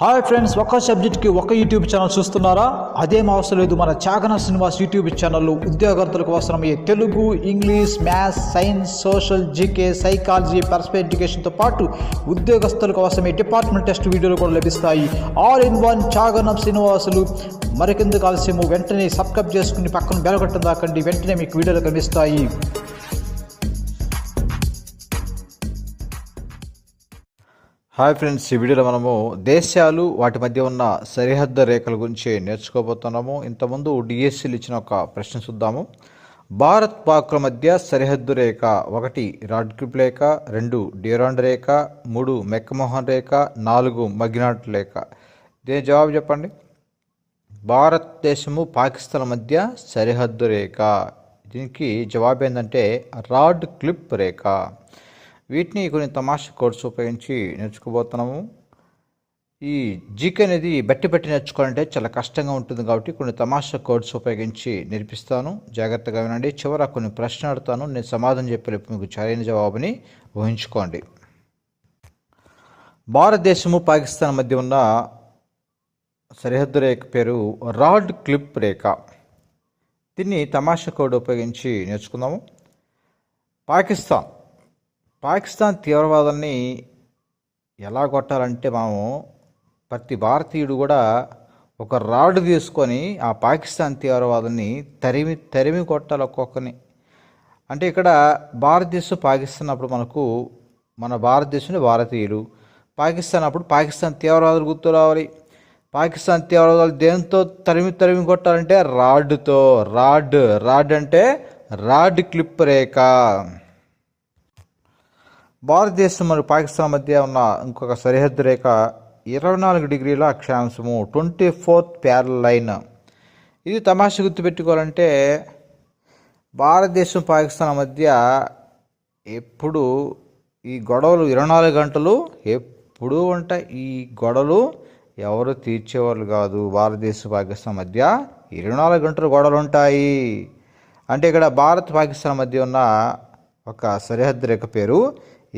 Hi friends ఒక సబ్జెక్ట్కి ఒక యూట్యూబ్ ఛానల్ చూస్తున్నారా? అదేం అవసరం లేదు మన చాగన శ్రీనివాస్ యూట్యూబ్ ఛానల్లో ఉద్యోగార్థులకు అవసరమయ్యే Telugu English maths science social GK psychology personal ఎడ్యుకేషన్తో పాటు ఉద్యోగస్తులకు అవసరమయ్యే డిపార్ట్మెంట్ టెస్ట్ వీడియోలు కూడా లభిస్తాయి. All in one Chaganam Srinivasulu. మరికెందుకు ఆలస్యము? వెంటనే సబ్స్క్రైబ్ చేసుకుని పక్కన బెలగొట్టం దాకండి. వెంటనే మీకు వీడియోలు కనిపిస్తాయి హాయ్ ఫ్రెండ్స్ ఈ వీడియోలో మనము దేశాలు వాటి మధ్య ఉన్న సరిహద్దు రేఖల గురించి నేర్చుకోబోతున్నాము. ఇంతకుముందు డిఎస్సీలు ఇచ్చిన ఒక ప్రశ్న చూద్దాము. భారత్ పాక్ల మధ్య సరిహద్దు రేఖ ఒకటి రాడ్క్లిప్ రేఖ రెండు డ్యూరాండ్ రేఖ మూడు మెక్కమోహన్ రేఖ నాలుగు మగ్నాట్ రేఖ. దీని జవాబు చెప్పండి. భారతదేశము పాకిస్తాన్ మధ్య సరిహద్దు రేఖ. దీనికి జవాబు ఏంటంటే రాడ్ క్లిప్ రేఖ. వీటిని కొన్ని తమాషా కోడ్స్ ఉపయోగించి నేర్చుకోబోతున్నాము. ఈ జీకే అనేది బట్టి బట్టి నేర్చుకోవాలంటే చాలా కష్టంగా ఉంటుంది కాబట్టి కొన్ని తమాషా కోడ్స్ ఉపయోగించి నేర్పిస్తాను. జాగ్రత్తగా వినండి. చివర కొన్ని ప్రశ్నలు అడుగుతాను. నేను సమాధానం చెప్పేలోపు మీకు సరైన జవాబుని ఊహించుకోండి. భారతదేశము పాకిస్తాన్ మధ్య ఉన్న సరిహద్దు రేఖ పేరు రాడ్ క్లిప్ రేఖ. దీన్ని తమాషా కోడ్ ఉపయోగించి నేర్చుకుందాము. పాకిస్తాన్ పాకిస్తాన్ తీవ్రవాదాన్ని ఎలా కొట్టాలంటే మనము ప్రతి భారతీయుడు కూడా ఒక రాడ్ తీసుకొని ఆ పాకిస్తాన్ తీవ్రవాదాన్ని తరిమి తరిమి కొట్టాలి ఒక్కొక్కని అంటే ఇక్కడ భారతదేశం పాకిస్తాన్ అప్పుడు మనకు మన భారతదేశంలో భారతీయులు. పాకిస్తాన్ అప్పుడు పాకిస్తాన్ తీవ్రవాదులు గుర్తు రావాలి. పాకిస్తాన్ తీవ్రవాదాలు దేంతో తరిమి తరిమి కొట్టాలంటే రాడ్తో. రాడ్ రాడ్ అంటే రాడ్ క్లిప్ రేఖ. భారతదేశం మరియు పాకిస్తాన్ మధ్య ఉన్న ఇంకొక సరిహద్దు రేఖ ఇరవై నాలుగు డిగ్రీల అక్షాంశము ట్వంటీ ఫోర్త్ ప్యారల్ లైన్. ఇది తమాషా గుర్తుపెట్టుకోవాలంటే భారతదేశం పాకిస్తాన్ మధ్య ఎప్పుడు ఈ గొడవలు ఇరవై నాలుగు గంటలు ఎప్పుడూ ఉంటాయి ఈ గొడవలు ఎవరు తీర్చేవాళ్ళు కాదు. భారతదేశం పాకిస్తాన్ మధ్య ఇరవై నాలుగు గంటలు గొడవలు ఉంటాయి. అంటే ఇక్కడ భారత్ పాకిస్తాన్ మధ్య ఉన్న ఒక సరిహద్దు రేఖ పేరు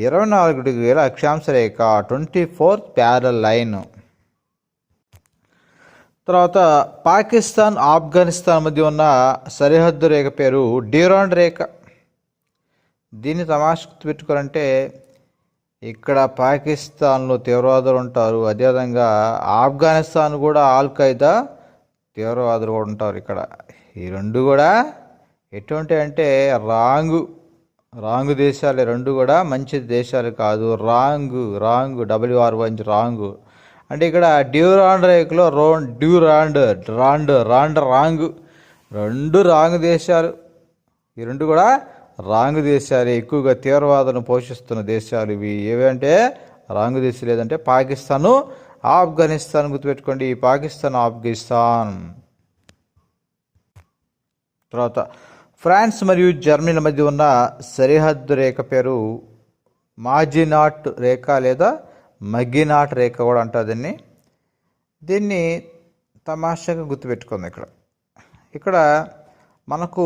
ఇరవై నాలుగు డిగ్రీల అక్షాంశ రేఖ ట్వంటీ ఫోర్త్ ప్యారల్ లైన్. తర్వాత పాకిస్తాన్ ఆఫ్ఘనిస్తాన్ మధ్య ఉన్న సరిహద్దు రేఖ పేరు డ్యూరాండ్ రేఖ. దీన్ని తమాషా పెట్టుకోవాలంటే ఇక్కడ పాకిస్తాన్లో తీవ్రవాదులు ఉంటారు. అదేవిధంగా ఆఫ్ఘనిస్తాన్ కూడా ఆల్ ఖైదా తీవ్రవాదులు కూడా ఉంటారు ఇక్కడ. ఈ రెండు కూడా ఎటువంటి అంటే రాంగు. రాంగ్ దేశాలు రెండు కూడా మంచి దేశాలు కాదు. Wrong wrong WR one wrong. అంటే ఇక్కడ డ్యూరాండ్ రేఖలో రోన్ డ్యూరాండ్ రాండ్ రాండ్ రాంగ్. రెండు రాంగ్ దేశాలు. ఈ రెండు కూడా రాంగ్ దేశాలు. ఎక్కువగా తీవ్రవాదను పోషిస్తున్న దేశాలు ఇవి. ఏవంటే రాంగ్ దేశాలు లేదంటే పాకిస్తాను ఆఫ్ఘనిస్తాన్ గుర్తుపెట్టుకోండి. పాకిస్తాన్ ఆఫ్ఘనిస్తాన్. తర్వాత ఫ్రాన్స్ మరియు జర్మనీల మధ్య ఉన్న సరిహద్దు రేఖ పేరు మాజినాట్ రేఖ లేదా మగ్గినాట్ రేఖ కూడా అంటారు దీన్ని. దీన్ని తమాషాగా గుర్తుపెట్టుకుంది ఇక్కడ. ఇక్కడ మనకు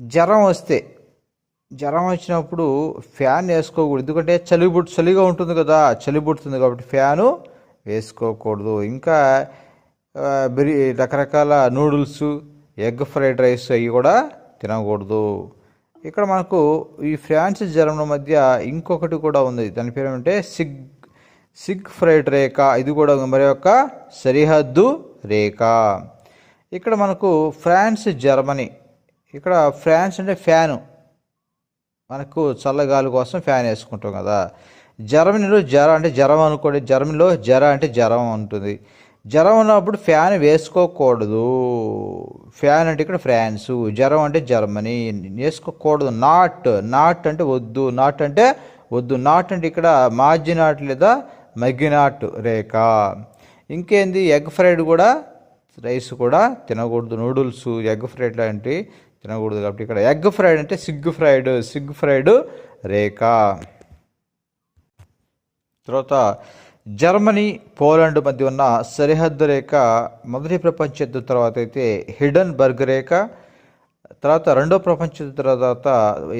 జ్వరం వస్తే జ్వరం వచ్చినప్పుడు ఫ్యాన్ వేసుకోకూడదు. ఎందుకంటే చలి పుట్ చలిగా ఉంటుంది కదా చలి పుడుతుంది కాబట్టి ఫ్యాను వేసుకోకూడదు. ఇంకా బిరి రకరకాల నూడిల్స్ ఎగ్ ఫ్రైడ్ రైస్ అవి కూడా తినకూడదు. ఇక్కడ మనకు ఈ ఫ్రాన్స్ జర్మన్ మధ్య ఇంకొకటి కూడా ఉంది. దాని పేరు ఏమంటే సిగ్ సిగ్ ఫ్రైడ్ రేఖ. ఇది కూడా మరి యొక్క సరిహద్దు రేఖ. ఇక్కడ మనకు ఫ్రాన్స్ జర్మనీ. ఇక్కడ ఫ్రాన్స్ అంటే ఫ్యాను. మనకు చల్లగాలి కోసం ఫ్యాన్ వేసుకుంటాం కదా. జర్మనీలో జ్వరం అంటే జ్వరం అనుకోండి. జర్మనీలో జ్వర అంటే జ్వరం ఉంటుంది జ్వరం ఉన్నప్పుడు ఫ్యాన్ వేసుకోకూడదు. ఫ్యాన్ అంటే ఇక్కడ ఫ్రాన్స్. జ్వరం అంటే జర్మనీ. వేసుకోకూడదు. నాట్. నాట్ అంటే వద్దు. నాట్ అంటే వద్దు. నాట్ అంటే ఇక్కడ మాజీ నాట్ లేదా మగ్గినాట్ రేఖ. ఇంకేంది? ఎగ్ ఫ్రైడ్ కూడా రైస్ కూడా తినకూడదు. నూడిల్స్ ఎగ్ ఫ్రైడ్ లాంటివి తినకూడదు కాబట్టి ఇక్కడ ఎగ్ ఫ్రైడ్ అంటే సిగ్ ఫ్రైడ్ సిగ్ ఫ్రైడ్ రేఖ. తర్వాత జర్మనీ పోలాండ్ మధ్య ఉన్న సరిహద్దు రేఖ మొదటి ప్రపంచ యుద్ధం తర్వాత అయితే హిడన్ బర్గ్ రేఖ తర్వాత రెండో ప్రపంచ యుద్ధం తర్వాత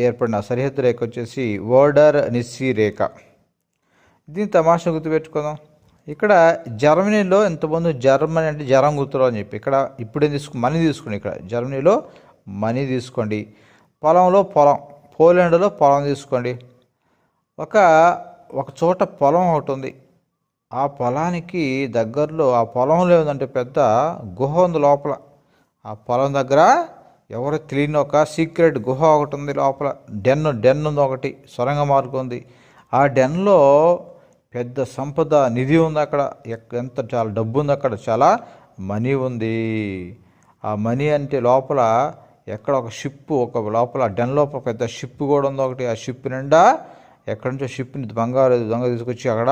ఏర్పడిన సరిహద్దు రేఖ వచ్చేసి ఓడర్ నిస్సీ రేఖ. దీన్ని తమాషా గుర్తుపెట్టుకుందాం. ఇక్కడ జర్మనీలో ఎంతమంది జర్మనీ అంటే జరం గుర్తురావు అని చెప్పి ఇక్కడ ఇప్పుడే తీసుకు మనీ తీసుకోండి ఇక్కడ జర్మనీలో మనీ తీసుకోండి. పొలంలో పొలం పోలాండ్లో పొలం తీసుకోండి. ఒక ఒక చోట పొలం ఒకటి ఉంది. ఆ పొలానికి దగ్గరలో ఆ పొలంలో లేదంటే పెద్ద గుహ ఉంది లోపల. ఆ పొలం దగ్గర ఎవరు తెలియని ఒక సీక్రెట్ గుహ ఒకటి ఉంది లోపల. డెన్ డెన్ ఉంది ఒకటి సొరంగ మార్గం ఉంది. ఆ డెన్లో పెద్ద సంపద నిధి ఉంది అక్కడ. ఎంత చాలా డబ్బు ఉంది అక్కడ. చాలా మనీ ఉంది. ఆ మనీ అంటే లోపల ఎక్కడ ఒక షిప్ ఒక లోపల డెన్ లోపల పెద్ద షిప్ కూడా ఉంది ఒకటి. ఆ షిప్ నిండా ఎక్కడి నుంచో షిప్ని బంగారు దొంగ తీసుకొచ్చి అక్కడ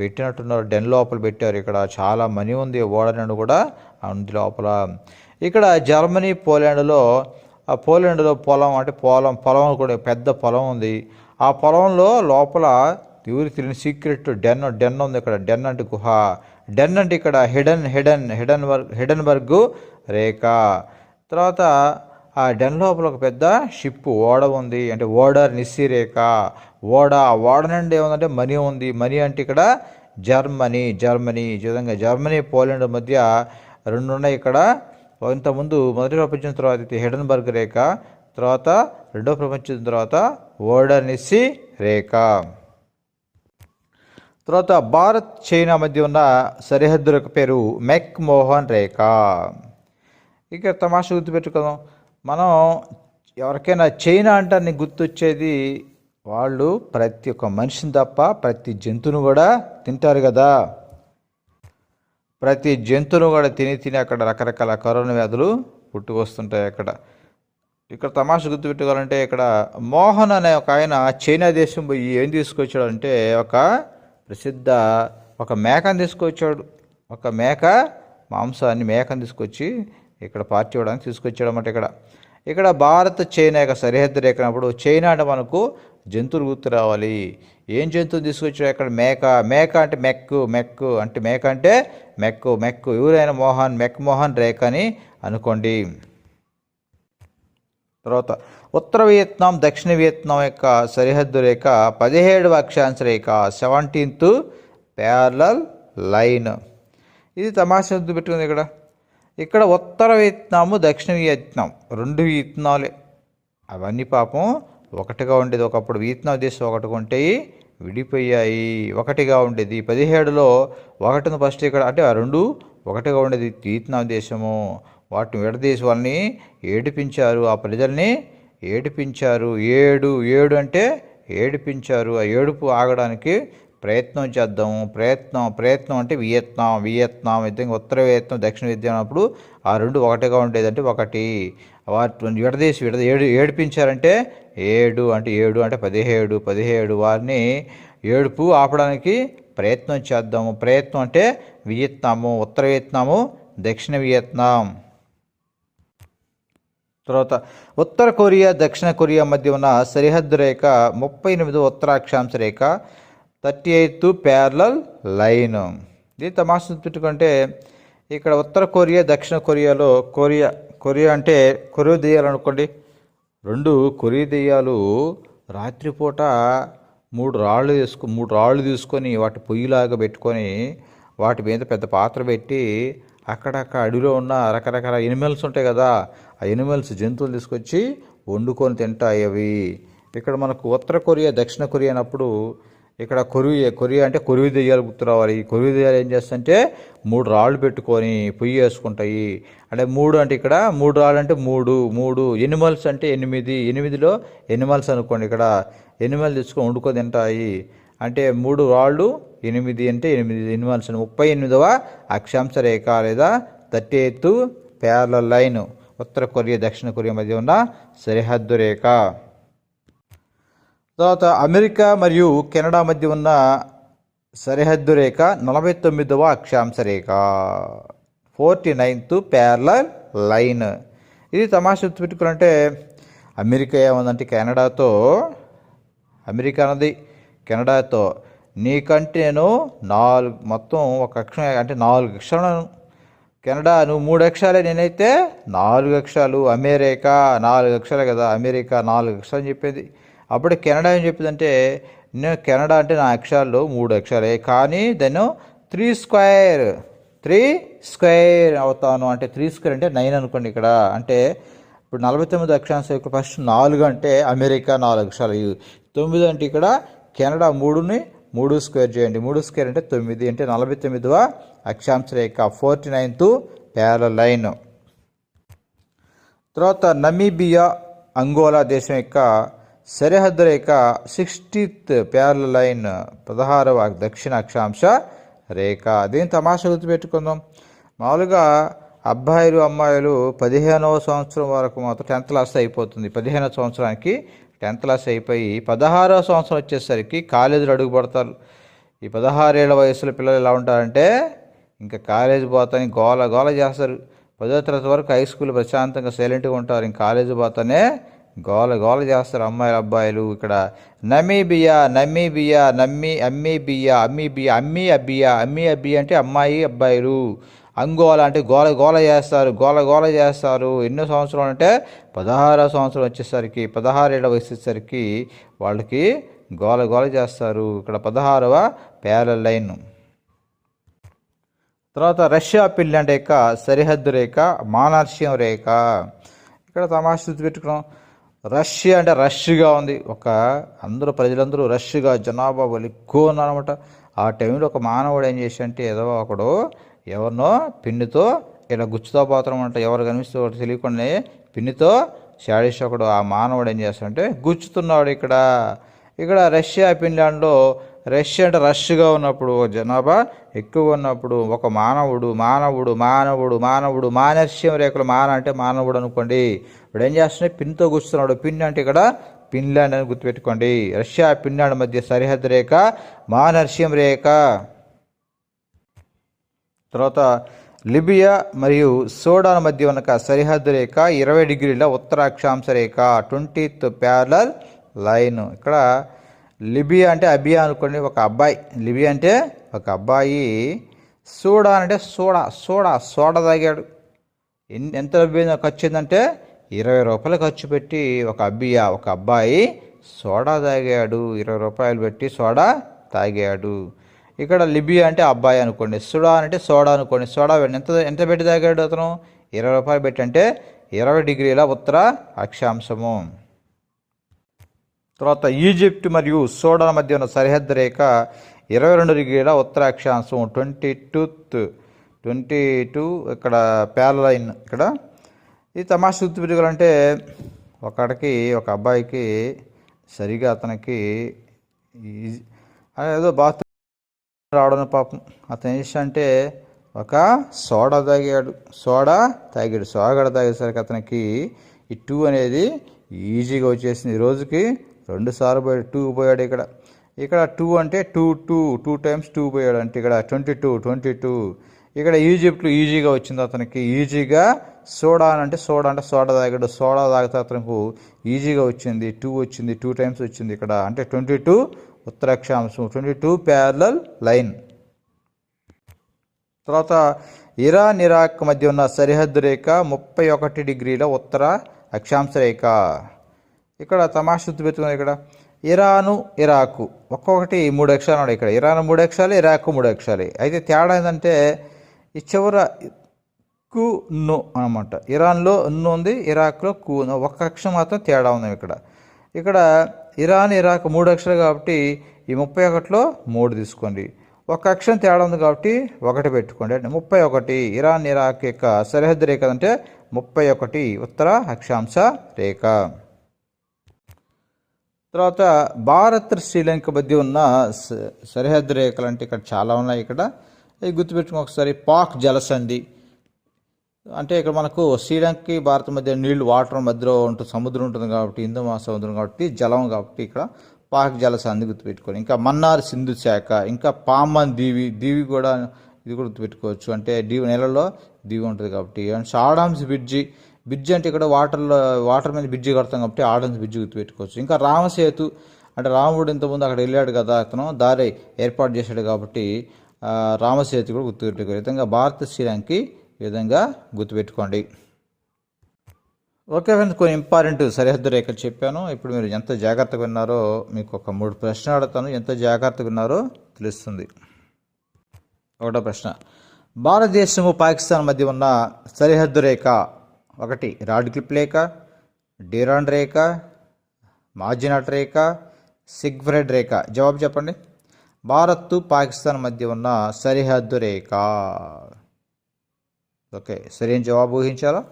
పెట్టినట్టున్నారు. డెన్ లోపల పెట్టారు ఇక్కడ. చాలా మనీ ఉంది ఓడనండు కూడా. ఉంది లోపల ఇక్కడ జర్మనీ పోలాండ్లో ఆ పోలాండ్లో పొలం అంటే పొలం పొలం కూడా పెద్ద పొలం ఉంది. ఆ పొలంలో లోపల ఎవరు తెలియని సీక్రెట్ డెన్ డెన్ ఉంది ఇక్కడ. డెన్ అంటే గుహ. డెన్ అంటే ఇక్కడ hidden hidden Hindenburg Hindenburg రేఖ. తర్వాత ఆ డెన్ లోపల ఒక పెద్ద షిప్ ఓడ ఉంది. అంటే ఓడర్ నిస్సిరేఖ ఓడ ఆ ఓడ నుండి ఏముందంటే మనీ ఉంది. మనీ అంటే ఇక్కడ జర్మనీ జర్మనీ ఈ విధంగా జర్మనీ పోలాండ్ మధ్య రెండు ఉన్నాయి ఇక్కడ. ఇంతకుముందు మొదటి ప్రపంచం తర్వాత అయితే హిడన్బర్గ్ రేఖ తర్వాత రెండో ప్రపంచం తర్వాత ఓడనిసి రేఖ. తర్వాత భారత్ చైనా మధ్య ఉన్న సరిహద్దు రేఖ పేరు మెక్ మోహన్ రేఖ. ఇక తమాషా గుర్తుపెట్టుకుందాం. మనం ఎవరికైనా చైనా అంటే నీకు గుర్తొచ్చేది వాళ్ళు ప్రతి ఒక్క మనిషిని తప్ప ప్రతి జంతువును కూడా తింటారు కదా. ప్రతి జంతువును కూడా తిని తిని అక్కడ రకరకాల కరోనా వ్యాధులు పుట్టుకొస్తుంటాయి అక్కడ. ఇక్కడ తమాషా గుర్తుపెట్టుకోవాలంటే ఇక్కడ మోహన్ అనే ఒక ఆయన చైనా దేశం పోయి ఏం తీసుకొచ్చాడంటే ఒక ప్రసిద్ధ ఒక మేకను తీసుకొచ్చాడు. ఒక మేక మాంసాన్ని మేకను తీసుకొచ్చి ఇక్కడ పార్టీ ఇవ్వడానికి తీసుకొచ్చాడు అన్నమాట ఇక్కడ. ఇక్కడ భారత్ చైనా యొక్క సరిహద్దు రేఖనప్పుడు చైనా అంటే మనకు జంతువులు గుర్తు రావాలి. ఏం జంతువు తీసుకొచ్చావు ఇక్కడ మేక. మేక అంటే మెక్కు మెక్కు అంటే మేక అంటే మెక్కు మెక్కు. ఎవరైనా మోహన్ మెక్ మోహన్ రేఖ అని అనుకోండి. తర్వాత ఉత్తర వియత్నాం దక్షిణ వియత్నాం యొక్క సరిహద్దు రేఖ పదిహేడవ అక్షాంశ రేఖ సెవెంటీన్త్ ప్యారలల్ లైన్. ఇది తమాషా గుర్తు పెట్టుకుంది ఇక్కడ? ఇక్కడ ఉత్తర వియత్నాము దక్షిణ వియత్నాం. రెండు వియత్నాలే. అవన్నీ పాపం ఒకటిగా ఉండేది. ఒకప్పుడు వియత్నాం దేశం ఒకటిగా ఉంటాయి విడిపోయాయి. ఒకటిగా ఉండేది. పదిహేడులో ఒకటిని ఫస్ట్ ఇక్కడ అంటే ఆ రెండు ఒకటిగా ఉండేది వియత్నాం దేశము వాటిని విడదీసి వాళ్ళని ఏడిపించారు. ఆ ప్రజల్ని ఏడిపించారు. ఏడు ఏడు అంటే ఏడిపించారు. ఆ ఏడుపు ఆగడానికి ప్రయత్నం చేద్దాము ప్రయత్నం ప్రయత్నం అంటే వియత్నాం వియత్నాం విధంగా ఉత్తర వియత్నం దక్షిణ విద్య అన్నప్పుడు ఆ రెండు ఒకటిగా ఉండేదంటే ఒకటి. వాటిని విడదీసి విడద ఏడు ఏడిపించారంటే ఏడు అంటే ఏడు అంటే పదిహేడు పదిహేడు వారిని ఏడుపు ఆపడానికి ప్రయత్నం చేద్దాము. ప్రయత్నం అంటే వియత్నాము ఉత్తర వియత్నాము దక్షిణ వియత్నాం. తర్వాత ఉత్తర కొరియా దక్షిణ కొరియా మధ్య ఉన్న సరిహద్దు రేఖ ముప్పై ఎనిమిది ఉత్తరాక్షాంశ రేఖ. Thirty eighth parallel line. ఇది తమాషా పెట్టుకుంటే ఇక్కడ ఉత్తర కొరియా దక్షిణ కొరియాలో కొరియా కొరియా అంటే కొరియా దెయ్యాలు అనుకోండి. రెండు కొరియా దెయ్యాలు రాత్రిపూట మూడు రాళ్ళు తీసుకు మూడు రాళ్ళు తీసుకొని వాటి పొయ్యిలాగా పెట్టుకొని వాటి మీద పెద్ద పాత్ర పెట్టి అక్కడక్కడ అడవిలో ఉన్న రకరకాల ఎనిమల్స్ ఉంటాయి కదా ఆ ఎనిమల్స్ జంతువులు తీసుకొచ్చి వండుకొని తింటాయి అవి. ఇక్కడ మనకు ఉత్తర కొరియా దక్షిణ కొరియా అన్నప్పుడు ఇక్కడ కొరివి కొరియా అంటే కొరివి దెయ్యాలు గుర్తురావాలి. ఈ కొరివి దెయ్యాలు ఏం చేస్తంటే మూడు రాళ్ళు పెట్టుకొని పొయ్యి వేసుకుంటాయి. అంటే మూడు అంటే ఇక్కడ మూడు రాళ్ళు అంటే మూడు మూడు ఎనిమల్స్ అంటే ఎనిమిది. ఎనిమిదిలో ఎనిమల్స్ అనుకోండి ఇక్కడ. ఎనిమల్ తీసుకొని వండుకొని తింటాయి. అంటే మూడు రాళ్ళు ఎనిమిది అంటే ఎనిమిది ఎనిమల్స్. ముప్పై ఎనిమిదవ అక్షాంశ రేఖ లేదా థర్టీ ఎయిత్ ప్యారల లైన్. ఉత్తర కొరియా దక్షిణ కొరియా మధ్య ఉన్న సరిహద్దు రేఖ. తర్వాత అమెరికా మరియు కెనడా మధ్య ఉన్న సరిహద్దు రేఖ నలభై తొమ్మిదవ అక్షాంశ రేఖ. Forty ninth parallel line. ఇది తమాషా పెట్టుకున్నంటే అమెరికా ఏముందంటే కెనడాతో అమెరికా అన్నది కెనడాతో. నీకంటే నేను నాలుగు మొత్తం ఒక అక్షరం అంటే నాలుగు అక్షరాలను కెనడా నువ్వు మూడు అక్షరాలే నేనైతే నాలుగు అక్షరాలు. అమెరికా నాలుగు అక్షరాలు కదా అమెరికా నాలుగు అక్షరాలు చెప్పేది. అప్పుడు కెనడా ఏం చెప్పిందంటే నేను కెనడా అంటే నా అక్షరాలు మూడు అక్షరాలే కానీ దాన్ని త్రీ స్క్వేర్ త్రీ స్క్వేర్ అవుతాను. అంటే త్రీ స్క్వేర్ అంటే నైన్ అనుకోండి ఇక్కడ. అంటే ఇప్పుడు నలభై తొమ్మిది అక్షాంశం యొక్క ఫస్ట్ నాలుగు అంటే అమెరికా నాలుగు అక్షరాలు. తొమ్మిది అంటే ఇక్కడ కెనడా మూడుని మూడు స్క్వేర్ చేయండి. మూడు స్క్వేర్ అంటే తొమ్మిది అంటే నలభై తొమ్మిదివ అక్షాంశ రేఖ ఫోర్టీ నైన్త్ ప్యారల లైన్. తర్వాత నమీబియా అంగోలా దేశం యొక్క సరిహద్దు రేఖ సిక్స్టీత్ ప్యారల లైన్ పదహారవ దక్షిణ అక్షాంశ రేఖ. దీని తమాషా గుర్తుపెట్టుకుందాం. మామూలుగా అబ్బాయిలు అమ్మాయిలు పదిహేనవ సంవత్సరం వరకు మాత్రం టెన్త్ క్లాస్ అయిపోతుంది. పదిహేనవ సంవత్సరానికి టెన్త్ క్లాస్ అయిపోయి పదహారవ సంవత్సరం వచ్చేసరికి కాలేజీలు అడుగుపడతారు. ఈ పదహారేళ్ళ వయసులో పిల్లలు ఎలా ఉంటారంటే ఇంకా కాలేజీ పోతాని గోల గోల చేస్తారు. పదో తరగతి వరకు హై స్కూల్ ప్రశాంతంగా సైలెంట్గా ఉంటారు. ఇంకా కాలేజీ పోతానే గోల గోల చేస్తారు అమ్మాయిలు అబ్బాయిలు. ఇక్కడ నమీబియా నమీబియా నమ్మి అమ్మీబియా అమ్మీబియా అమ్మీ అబ్బియా అమ్మీ అబ్బి అంటే అమ్మాయి అబ్బాయిలు. అంగోల అంటే గోల గోల చేస్తారు గోల గోల చేస్తారు. ఎన్నో సంవత్సరాలు అంటే పదహారో సంవత్సరం వచ్చేసరికి పదహారేళ్ళ వయసు వచ్చేసరికి వాళ్ళకి గోల గోల చేస్తారు. ఇక్కడ పదహారవ పేల లైన్ తర్వాత రష్యా ఫిన్లాండ్ యొక్క సరిహద్దు రేఖ మానార్ష్యం రేఖ. ఇక్కడ తమాషా పెట్టుకున్నాం. రష్యా అంటే రష్గా ఉంది. ఒక అందరూ ప్రజలందరూ రష్గా జనాభా వాళ్ళు ఎక్కువ ఉన్నారన్నమాట ఆ టైంలో ఒక మానవుడు ఏం చేసి ఏదో ఒకడు ఎవరినో పిన్నితో ఇలా గుచ్చుతో పోతారన్నమాట. ఎవరు కనిపిస్తే ఒకటి తెలియకుండా పిన్నితో శాడీస్ ఒకడు ఆ మానవుడు ఏం చేస్తాడంటే గుచ్చుతున్నాడు ఇక్కడ. ఇక్కడ రష్యా ఫిన్లాండ్లో రష్యా అంటే రష్గా ఉన్నప్పుడు జనాభా ఎక్కువ ఉన్నప్పుడు ఒక మానవుడు మానవుడు మానవుడు మానవుడు మానస్యం రేఖలు మాన అంటే మానవుడు అనుకోండి. ఇప్పుడు ఏం చేస్తున్నాడు? పిన్తో కూర్చున్నాడు. పిన్ అంటే ఇక్కడ ఫిన్లాండ్ అని గుర్తుపెట్టుకోండి. రష్యా ఫిన్లాండ్ మధ్య సరిహద్దు రేఖ మానర్ష్యం రేఖ. తర్వాత లిబియా మరియు సోడాన్ మధ్య ఉన్న సరిహద్దు రేఖ ఇరవై డిగ్రీల ఉత్తర అక్షాంశ రేఖ ట్వంటీత్ ప్యారలల్ లైన్. ఇక్కడ లిబియా అంటే అబియా అనుకోండి ఒక అబ్బాయి. లిబియా అంటే ఒక అబ్బాయి. సోడాన్ అంటే సోడా సోడా సోడా తాగాడు. ఎన్- ఎంత డబ్బు ఖర్చు ఏంటంటే ఇరవై రూపాయలు ఖర్చు పెట్టి ఒక అబ్బియా ఒక అబ్బాయి సోడా తాగాడు. ఇరవై రూపాయలు పెట్టి సోడా తాగాడు. ఇక్కడ లిబియా అంటే అబ్బాయి అనుకోండి సుడా అంటే సోడా అనుకోండి. సోడా ఎంత ఎంత పెట్టి తాగాడు అతను? ఇరవై రూపాయలు పెట్టి అంటే ఇరవై డిగ్రీల ఉత్తర అక్షాంశము. తర్వాత ఈజిప్ట్ మరియు సోడా మధ్య ఉన్న సరిహద్దు రేఖ ఇరవై రెండు డిగ్రీల ఉత్తర అక్షాంశం ట్వంటీ టూత్ ట్వంటీ టూ ఇక్కడ ప్యాలలైన్ ఇక్కడ ఈ తమాష గుర్తు పెట్టుకోవాలంటే ఒకడికి ఒక అబ్బాయికి సరిగా అతనికి ఏదో బాత్ రావడం పాపం. అతను ఏంటంటే ఒక సోడా తాగాడు. సోడా తాగాడు. సోడా తాగేసరికి అతనికి ఈ టూ అనేది ఈజీగా వచ్చేసింది. ఈ రోజుకి రెండు సార్లు పోయాడు. టూ పోయాడు ఇక్కడ. ఇక్కడ టూ అంటే two two two times two పోయాడు అంటే ఇక్కడ ట్వంటీ టూ ట్వంటీ టూ. ఇక్కడ ఈజిప్ట్లో ఈజీగా వచ్చింది అతనికి. ఈజీగా సోడా అంటే సోడా అంటే సోడా తాగాడు. సోడా తాగితే అతనికి ఈజీగా వచ్చింది. టూ వచ్చింది టూ టైమ్స్ వచ్చింది ఇక్కడ. అంటే ట్వంటీ టూ ఉత్తరాక్షాంశం ట్వంటీ టూ ప్యారలల్ లైన్. తర్వాత ఇరాన్ ఇరాక్ మధ్య ఉన్న సరిహద్దు రేఖ ముప్పై ఒకటి డిగ్రీల ఉత్తర అక్షాంశ రేఖ. ఇక్కడ తమాషా పెట్టుకున్నది ఇక్కడ. Iran Iraq. ఒక్కొక్కటి మూడు అక్షరాలు ఇక్కడ. ఇరాన్ మూడు అక్షరాలు ఇరాకు మూడు అక్షరాలు. అయితే తేడా ఏంటంటే ఈ చివర కు ను అనమాట. ఇరాన్లో ను ఉంది ఇరాక్లో కు ఒక్క అక్షరం మాత్రం తేడా ఉంది ఇక్కడ. ఇక్కడ ఇరాన్ ఇరాక్ మూడు అక్షరాలు కాబట్టి ఈ ముప్పై ఒకటిలో మూడు తీసుకోండి. ఒక అక్షరం తేడా ఉంది కాబట్టి ఒకటి పెట్టుకోండి. అంటే ముప్పై ఒకటి ఇరాన్ ఇరాక్ యొక్క సరిహద్దు రేఖ అంటే ముప్పై ఒకటి ఉత్తర అక్షాంశ రేఖ. తర్వాత భారత్ శ్రీలంక మధ్య ఉన్న స- సరిహద్దు రేఖలు అంటే ఇక్కడ చాలా ఉన్నాయి ఇక్కడ. గుర్తుపెట్టుకుని ఒకసారి. పాక్ జలసంధి. అంటే ఇక్కడ మనకు శ్రీలంకకి భారత్ మధ్య నీళ్ళు వాటర్ మధ్యలో ఉంటుంది సముద్రం ఉంటుంది కాబట్టి హిందూ మహాసముద్రం కాబట్టి జలం కాబట్టి ఇక్కడ పాక్ జలసాన్ని గుర్తుపెట్టుకోండి ఇంకా మన్నార్ సింధు శాఖ ఇంకా పామన్ దీవి దీవి కూడా ఇది కూడా గుర్తుపెట్టుకోవచ్చు. అంటే దీవి నెలలో దీవి ఉంటుంది కాబట్టి అండ్ షాడామ్స్ బ్రిడ్జి బ్రిడ్జి అంటే ఇక్కడ వాటర్లో వాటర్ మీద బ్రిడ్జి కడతాం కాబట్టి ఆడమ్స్ బ్రిడ్జి గుర్తుపెట్టుకోవచ్చు. ఇంకా రామసేతు అంటే రాముడు ఇంతకుముందు అక్కడ వెళ్ళాడు కదా అతను దారి ఏర్పాటు చేశాడు కాబట్టి రామసేతు కూడా గుర్తుపెట్టుకోవాలి. విధంగా భారత శ్రీలంకకి ఈ విధంగా గుర్తుపెట్టుకోండి. ఓకే ఫ్రెండ్స్ కొన్ని ఇంపార్టెంట్ సరిహద్దు రేఖలు చెప్పాను. ఇప్పుడు మీరు ఎంత జాగ్రత్తగా విన్నారో మీకు ఒక మూడు ప్రశ్నలు అడుగుతాను. ఎంత జాగ్రత్తగా విన్నారో తెలుస్తుంది. ఒకటో ప్రశ్న. భారతదేశము పాకిస్తాన్ మధ్య ఉన్న సరిహద్దు రేఖ ఒకటి రాడ్ క్లిప్ రేఖ డిరాన్ రేఖ మార్జినాట్ రేఖ సిగ్ఫ్రెడ్ రేఖ. జవాబు చెప్పండి. భారత్ పాకిస్తాన్ మధ్య ఉన్న సరిహద్దు రేఖ. ఓకే సరైన జవాబు ఊహించాలా?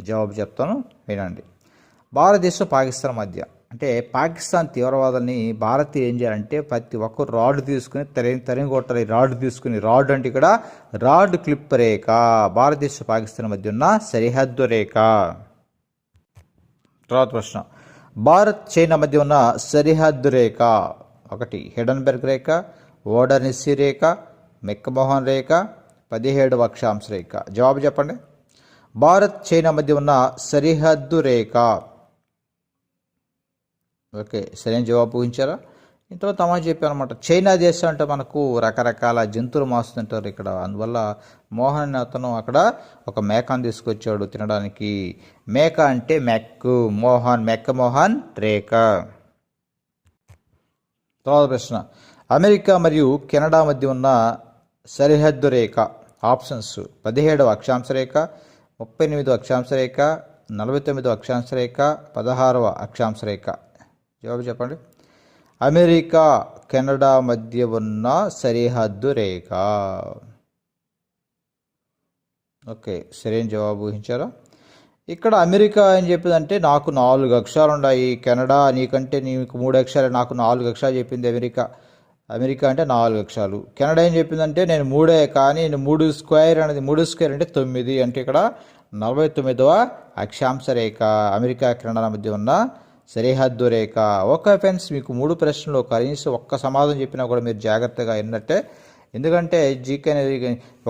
జవాబు చెప్తాను వినండి. భారతదేశం పాకిస్తాన్ మధ్య. అంటే పాకిస్తాన్ తీవ్రవాదాన్ని భారత్ ఏం చేయాలంటే ప్రతి ఒక్కరు రాడ్ తీసుకుని తరిగి తరిగి కొట్టాలి. రాడ్ తీసుకుని రాడ్ అంటే ఇక్కడ రాడ్ క్లిప్ రేఖ. భారతదేశ పాకిస్తాన్ మధ్య ఉన్న సరిహద్దు రేఖ. తర్వాత ప్రశ్న. భారత్ చైనా మధ్య ఉన్న సరిహద్దు రేఖ. ఒకటి హిడన్బెర్గ్ రేఖ ఓడర్నిస్సి రేఖ మెక్కమోహన్ రేఖ పదిహేడు అక్షాంశ రేఖ జవాబు చెప్పండి. భారత్ చైనా మధ్య ఉన్న సరిహద్దు రేఖ. ఓకే సరైన జవాబు ఊహించారా? ఇంత తమా చెప్పాను అనమాట చైనా దేశం అంటే మనకు రకరకాల జంతువులు మాస్తుంటారు ఇక్కడ. అందువల్ల మోహన్ అతను అక్కడ ఒక మేకను తీసుకొచ్చాడు తినడానికి. మేక అంటే మెక్కు. మోహన్ మెక్క మోహన్ రేఖ. తర్వాత ప్రశ్న. అమెరికా మరియు కెనడా మధ్య ఉన్న సరిహద్దు రేఖ. ఆప్షన్స్ పదిహేడవ అక్షాంశ రేఖ ముప్పై ఎనిమిదవ అక్షాంశ రేఖ నలభై తొమ్మిదవ అక్షాంశ రేఖ పదహారవ అక్షాంశ రేఖ జవాబు చెప్పండి. అమెరికా కెనడా మధ్య ఉన్న సరిహద్దు రేఖ. ఓకే సరైన జవాబు ఊహించారా? ఇక్కడ అమెరికా ఏం చెప్పిందంటే నాకు నాలుగు అక్షరాలు ఉన్నాయి కెనడా నీకంటే నీకు మూడు అక్షరాలు నాకు నాలుగు అక్షరాలు చెప్పింది అమెరికా. అమెరికా అంటే నాలుగు అక్షరాలు కెనడా ఏం చెప్పిందంటే నేను మూడే కానీ నేను మూడు స్క్వేర్ అనేది మూడు స్క్వేర్ అంటే తొమ్మిది అంటే ఇక్కడ నలభై తొమ్మిదవ అక్షాంశ రేఖ అమెరికా కెనడా మధ్య ఉన్న సరిహద్దు రేఖ. ఓకే ఫ్రెండ్స్ మీకు మూడు ప్రశ్నలు కనీసం ఒక్క సమాధానం చెప్పినా కూడా మీరు జాగ్రత్తగా ఏంటంటే ఎందుకంటే జీకే అనేది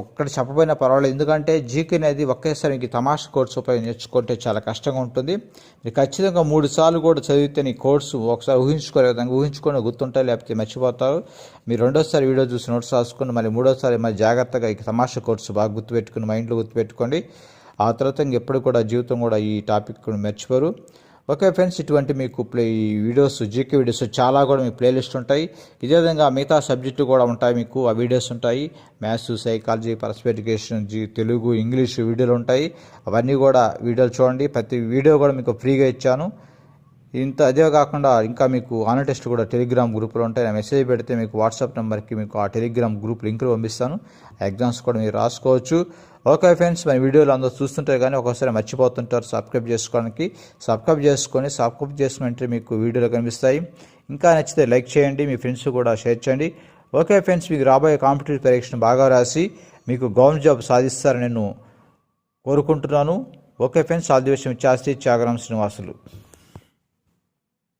ఒక్కటి చెప్పబోయినా పర్వాలేదు. ఎందుకంటే జీకే అనేది ఒకేసారి మీకు తమాషా కోర్సు ఉపయోగం నేర్చుకుంటే చాలా కష్టంగా ఉంటుంది. మీరు ఖచ్చితంగా మూడు సార్లు కూడా చదివితే నీ కోర్సు ఒకసారి ఊహించుకోలే విధంగా ఊహించుకొని గుర్తుంటాయి లేకపోతే మర్చిపోతారు మీరు రెండోసారి వీడియో చూసి నోట్స్ రాసుకుని మళ్ళీ మూడోసారి మళ్ళీ జాగ్రత్తగా ఈ తమాషా కోర్సు బాగా గుర్తుపెట్టుకుని మైండ్లో గుర్తుపెట్టుకోండి. ఆ తర్వాత ఇంకెప్పుడు కూడా జీవితం కూడా ఈ టాపిక్ మర్చిపోరు. ఓకే ఫ్రెండ్స్ ఇటువంటి మీకు ప్లే ఈ వీడియోస్ జీకే వీడియోస్ చాలా కూడా మీకు ప్లేలిస్ట్ ఉంటాయి. ఇదే విధంగా మిగతా సబ్జెక్టు కూడా ఉంటాయి మీకు. ఆ వీడియోస్ ఉంటాయి. మ్యాథ్స్ సైకాలజీ పరస్పర్ ఎడ్యుకేషన్ జీ తెలుగు ఇంగ్లీష్ వీడియోలు ఉంటాయి. అవన్నీ కూడా వీడియోలు చూడండి. ప్రతి వీడియో కూడా మీకు ఫ్రీగా ఇచ్చాను. ఇంత అదే కాకుండా ఇంకా మీకు ఆన్ టెస్ట్ కూడా టెలిగ్రామ్ గ్రూపులు ఉంటాయి. నేను మెసేజ్ పెడితే మీకు వాట్సాప్ నెంబర్కి మీకు ఆ టెలిగ్రామ్ గ్రూప్ లింక్లు పంపిస్తాను. ఆ ఎగ్జామ్స్ కూడా మీరు రాసుకోవచ్చు. ఓకే ఫ్రెండ్స్ మన వీడియోలు అందరూ చూస్తుంటారు కానీ ఒకసారి మర్చిపోతుంటారు. సబ్స్క్రైబ్ చేసుకోవడానికి. సబ్స్క్రైబ్ చేసుకొని సబ్స్క్రైబ్ చేసుకుంటే మీకు వీడియోలు కనిపిస్తాయి. ఇంకా నచ్చితే లైక్ చేయండి మీ ఫ్రెండ్స్ కూడా షేర్ చేయండి. ఓకే ఫ్రెండ్స్ మీకు రాబోయే కాంపిటేటివ్ పరీక్షను బాగా రాసి మీకు గవర్నమెంట్ జాబ్ సాధిస్తారని నేను కోరుకుంటున్నాను. ఓకే ఫ్రెండ్స్ ఆల్ ది విషయం చాస్తి త్యాగరామ్ శ్రీనివాసులు.